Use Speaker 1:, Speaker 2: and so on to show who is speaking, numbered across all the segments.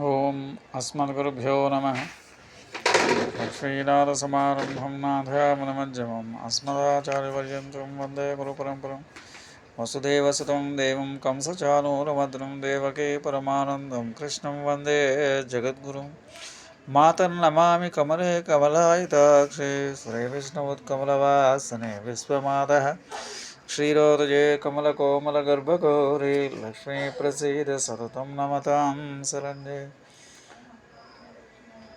Speaker 1: ఓం అస్మద్గురుభ్యో నమ. లక్ష్మీనాథసమారంభం నాథయామనమజ్జమం అస్మదాచార్యపర్యంతం వందే గురు పరంపరం వసుదేవసుతం దేవం కంసచానూరమద్రం దేవకే పరమానందం. కృష్ణం వందే జగద్గురుం. మాతన్నమామి కమలే కమలాయితాక్షి. శ్రీవిష్ణువుత్కమలవాసనే విశ్వమాత. క్షీరోదజే కమలకోమలగర్భగౌరీ లక్ష్మీ ప్రసీద సతతం నమతాం సరందే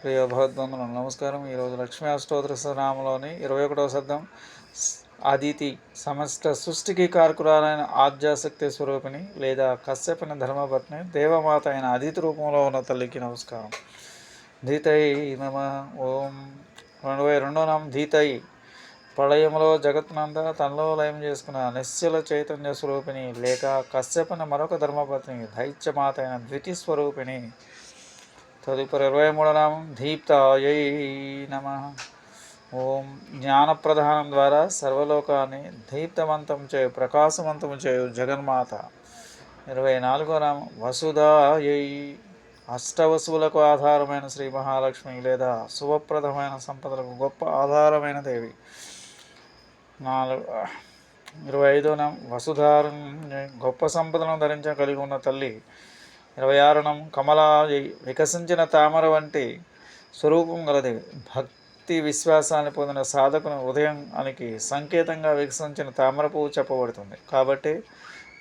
Speaker 1: ప్రియ భగవద్బంధులు నమస్కారం ఈరోజు లక్ష్మీ అష్టోత్తర నామలోని ఇరవై ఒకటవ శబ్దం. అదితి సమస్త సృష్టికి కారకురాలైన ఆద్యాశక్తి స్వరూపిణి లేదా కశ్యపిన ధర్మపత్ని దేవమాత అయిన అదితి రూపంలో ఉన్న తల్లికి నమస్కారం. ధీతై నమ ఓం. రెండు వేల రెండో నామం ధీతై ప్రళయంలో జగత్తునంతా తనలో లయం చేసుకున్న నిశ్చల చైతన్య స్వరూపిణి లేక కశ్యపన మరొక ధర్మపత్ని దైత్యమాత అయిన ద్వితి స్వరూపిణి. తదుపరి ఇరవై మూడో నామం దీప్తాయై నమ. ఓం జ్ఞానప్రధానం ద్వారా సర్వలోకాన్ని దీప్తవంతం చేయు ప్రకాశవంతం చేయు జగన్మాత. ఇరవై నాలుగో నామం వసుధాయై. అష్టవసువులకు ఆధారమైన శ్రీ మహాలక్ష్మి లేదా శుభప్రదమైన సంపదలకు గొప్ప ఆధారమైన దేవి. నాలుగు ఇరవై ఐదోనం వసుధారం గొప్ప సంపదను ధరించ కలిగి ఉన్న తల్లి. ఇరవై ఆరునం కమల వికసించిన తామర వంటి స్వరూపం గలది. భక్తి విశ్వాసాన్ని పొందిన సాధకుని ఉదయానికి సంకేతంగా వికసించిన తామర పువ్వు చెప్పబడుతుంది. కాబట్టి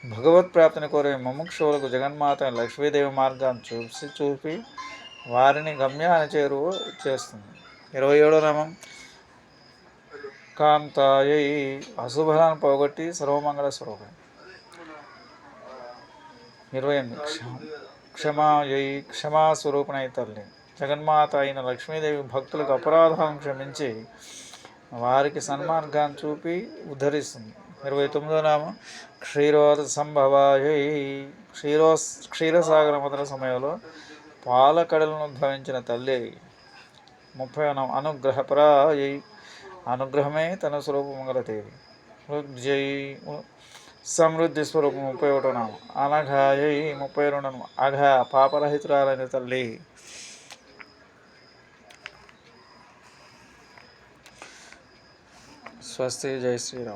Speaker 1: భగవత్ ప్రాప్తిని కోరే ముముక్షువులకు జగన్మాత లక్ష్మీదేవి మార్గాన్ని చూసి చూపి వారిని గమ్యాన్ని చేరువ చేస్తుంది. ఇరవై ఏడో నామం కాంతాయై అశుభలను పోగొట్టి సర్వమంగళ స్వరూపం. ఇరవై ఎనిమిది. క్షమ క్షమాయై క్షమాస్వరూపణై తల్లి. జగన్మాత అయిన లక్ష్మీదేవి భక్తులకు అపరాధాలను క్షమించి వారికి సన్మార్గాన్ని చూపి ఉద్ధరిస్తుంది. ఇరవై తొమ్మిదో నామ. క్షీరోద సంభవాయై క్షీరో క్షీరసాగర మొదల సమయంలో పాలకడలను ఉద్భవించిన తల్లి. ముప్పై అనుగ్రహపరాయై. అనుగ్రహమే తన స్వరూపము గలదేవి జై సమృద్ధి స్వరూపం ముప్పై ఒకటో నామం. అనఘాయై ముప్పై రెండు అఘ పాపరహితురాలైన తల్లి. స్వస్తి జై శ్రీరామ్.